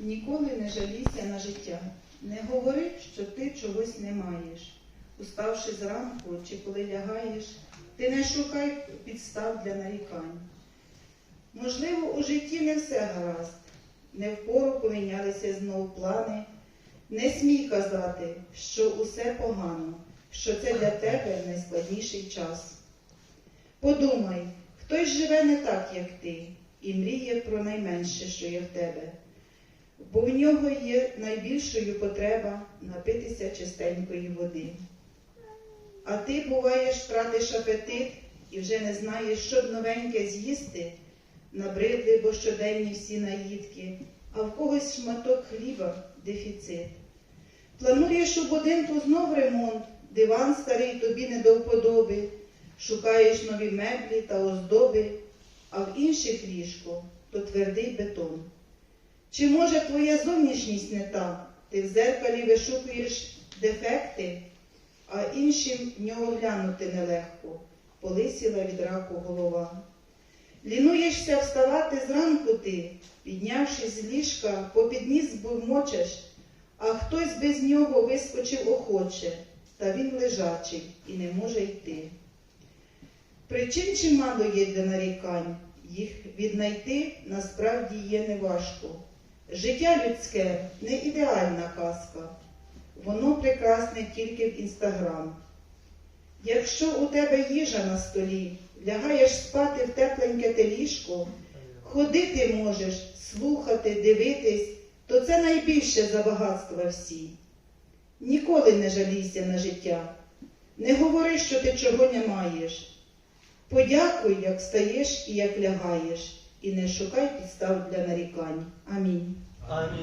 Ніколи не жалійся на життя. Не говори, що ти чогось не маєш. Уставши зранку чи коли лягаєш, ти не шукай підстав для нарікань. Можливо, у житті не все гаразд, не впору помінялися знов плани. Не смій казати, що усе погано, що це для тебе найскладніший час. Подумай, хтось живе не так, як ти, і мріє про найменше, що є в тебе, бо в нього є найбільшою потреба напитися чистенької води. А ти, буваєш, втратиш апетит і вже не знаєш, що б новеньке з'їсти, набридли, бо щоденні всі наїдки, а в когось шматок хліба дефіцит. Плануєш у будинку знов ремонт, диван старий тобі не до вподоби, шукаєш нові меблі та оздоби, а в інших ліжко то твердий бетон. Чи може твоя зовнішність не та? Ти в зеркалі вишукуєш дефекти, а іншим в нього глянути нелегко, полисіла від раку голова. Лінуєшся вставати зранку ти, піднявшись з ліжка, попід ніс бурмочеш, а хтось без нього вискочив охоче, та він лежачий і не може йти. Причин чимало є для нарікань, їх віднайти насправді є неважко. Життя людське не ідеальна казка, воно прекрасне тільки в інстаграм. Якщо у тебе їжа на столі, лягаєш спати в тепленьке те ліжко, ходити можеш, слухати, дивитись, то це найбільше за багатства всі. Ніколи не жалійся на життя, не говори, що ти чого не маєш. Подякуй, як встаєш і як лягаєш, і не шукай підстав для нарікань. Амінь. Амінь.